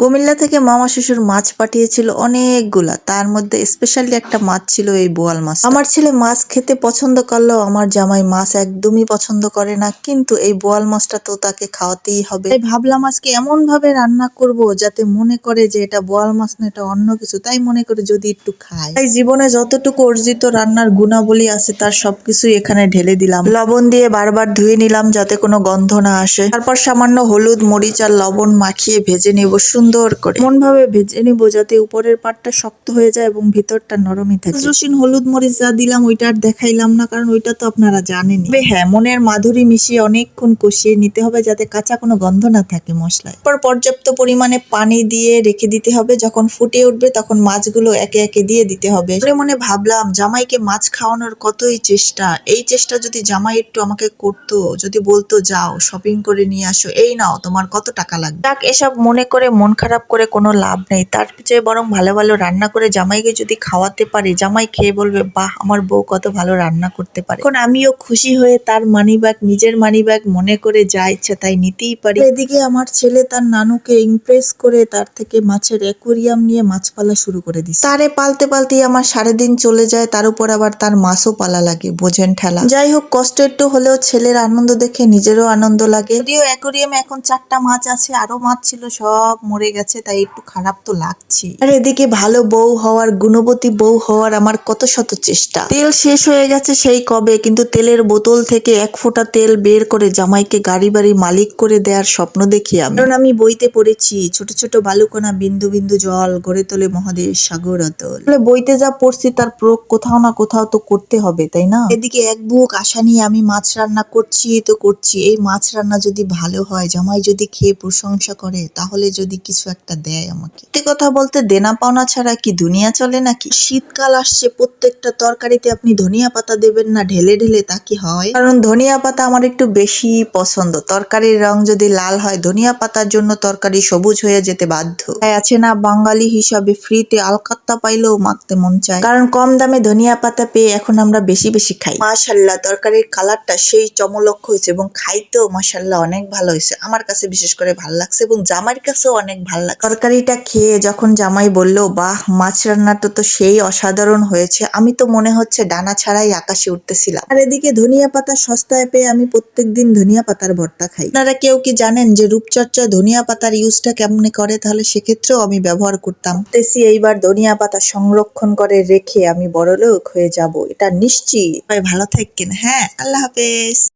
কুমিল্লা থেকে মামা শ্বশুর মাছ পাঠিয়েছিল অনেকগুলা। তার মধ্যে স্পেশালি একটা মাছ ছিল এই বোয়াল মাছ আমার ছেলে মাছ খেতে পছন্দ করলেও আমার জামাই মাছ একদমই পছন্দ করে না, কিন্তু এই বোয়াল মাছটা তো তাকে খাওয়াতেই হবে। ভাবলাম আজকে এমন ভাবে রান্না করব যাতে মনে করে যে এটা বোয়াল মাছ না, এটা অন্য কিছু। তাই মনে করে যদি একটু খায় তাই জীবনে যতটুকু অর্জিত রান্নার গুণাবলী আছে তার সবকিছুই এখানে ঢেলে দিলাম। লবণ দিয়ে বারবার ধুয়ে নিলাম যাতে কোনো গন্ধ না আসে। তারপর সামান্য হলুদ, মরিচ আর লবণ মাখিয়ে ভেজে নেব সুন্দর করে। এমন ভাবে ভেজে নিব যাতে উপরের পাটটা শক্ত হয়ে যায় এবং ভিতরটা নরমই থাকে। রসুন হলুদ মরিচ যা দিলাম ওইটা আর দেখাইলাম না কারণ ওইটা তো আপনারা জানেন হ্যাঁ মনের মাধুরী মিশিয়ে অনেকক্ষণ কষিয়ে নিতে হবে যাতে কাঁচা কোনো গন্ধ না থাকে মশলায়। তারপর পর্যাপ্ত পরিমাণে পানি দিয়ে রেখে দিতে হবে। যখন ফুটে উঠবে তখন মাছগুলো একে একে দিয়ে দিতে হবে। মনে মনে ভাবলাম জামাইকে মাছ খাওয়ানোর কতই চেষ্টা। এই চেষ্টা যদি জামাই একটু আমাকে করতো যদি বলতো যাও শপিং করে নিয়ে আসো এই নাও তোমার কত টাকা লাগবে? এসব মনে করে মন খারাপ করে কোনো লাভ নেই। তার চেয়ে বরং ভালো ভালো রান্না করে জামাইকে যদি খাওয়াতে পারি, জামাই খেয়ে বলবে, বাহ, আমার বউ কত ভালো রান্না করতে পারে। এখন আমিও খুশি হয়ে তার মানি ব্যাগ নিজের মানি ব্যাগ মনে করে যা ইচ্ছা তাই নিতেই পারি। এদিকে আমার ছেলে তার নানুকে ইমপ্রেস করে তার থেকে মাছের অ্যাকুরিয়াম নিয়ে মাছ পালা শুরু করে দিচ্ছে তারে পালতে পালতেই আমার সাড়ে দিন চলে যায়, তার উপর আবার তার মাছও পালা লাগে, বোঝেন ঠেলা। যাই হোক কষ্ট একটু হলেও ছেলের আনন্দ দেখে নিজেরও আনন্দ লাগে। যদিও অ্যাকুরিয়ামে এখন চারটা মাছ আছে আরও মাছ ছিল, সব মরে গেছে, তাই একটু খারাপ তো লাগছে। আর এদিকে ভালো বউ হওয়ার, গুণবতী বউ হওয়ার আমার কত শত চেষ্টা। তেল শেষ হয়ে গেছে সেই কবে, কিন্তু তেলের বোতল থেকে এক ফোঁটা তেল বের করে জামাইকে গাড়ি বাড়ি মালিক করে দেওয়ার স্বপ্ন দেখি আমি। কারণ আমি বইতে পড়েছি, ছোট ছোট বালুকণা, বিন্দু বিন্দু জল, গড়ে তোলে মহাদেশ সাগর অতল। বইতে যা পড়ছি তার প্রয়োগ কোথাও না কোথাও তো করতে হবে, তাই না? এদিকে এক বুক আশা নিয়ে আমি মাছ রান্না করছি তো করছি। এই মাছ রান্না যদি ভালো হয়, জামাই যদি খেয়ে প্রশংসা করে, তাহলে যদি কিছু একটা দেয় আমাকে। সত্যি কথা বলতে দেনা পাওনা ছাড়া কি দুনিয়া চলে নাকি? শীতকাল আসছে, প্রত্যেকটা তরকারিতে আপনি ধনিয়া পাতা দেবেন না, ঢেলে ঢেলে তা কি হয়? কারণ ধনিয়া পাতা আমার একটু বেশি পছন্দ। তরকারির রং যদি লাল হয়, ধনিয়া পাতার জন্য তরকারি সবুজ হয়ে যেতে বাধ্য। তাই আছে না, বাঙালি হিসাবে ফ্রিতে আলকাত্তা পাইলেও মাখতে মন চায়। কারণ কম দামে ধনিয়া পাতা পেয়ে এখন আমরা বেশি বেশি খাই। মাশাল্লাহ, তরকারির কালারটা সেই চমলক্ষ হয়েছে এবং খাইতেও মাশাল্লাহ অনেক ভালো হয়েছে। আমার কাছে বিশেষ করে ভালো লাগছে এবং জামার কাছেও অনেক ভালো লাগছে। তরকারিটা খেয়ে যখন জামাই বলল বাহ মাছ রান্নাটা তো সেই অসাধারণ হয়েছে। আমি তো মনে হচ্ছে ডানা ছাড়াই আকাশে উঠতেছিলাম। আর এদিকে ধনিয়া পাতা সস্তায় পেয়ে আমি প্রত্যেকদিন ধনিয়া পাতার ভর্তা খাই। আপনারা কেউ কি জানেন যে রূপচর্চা ধনিয়া পাতার ইউজটা কেমন করে? তাহলে সেক্ষেত্রেও আমি ব্যবহার করতাম। তেসি এইবার ধনিয়া পাতা সংরক্ষণ করে রেখে আমি বড়লোক হয়ে যাব। এটা নিশ্চিত। ভালো থাকেন হ্যাঁ আল্লাহ হাফেজ।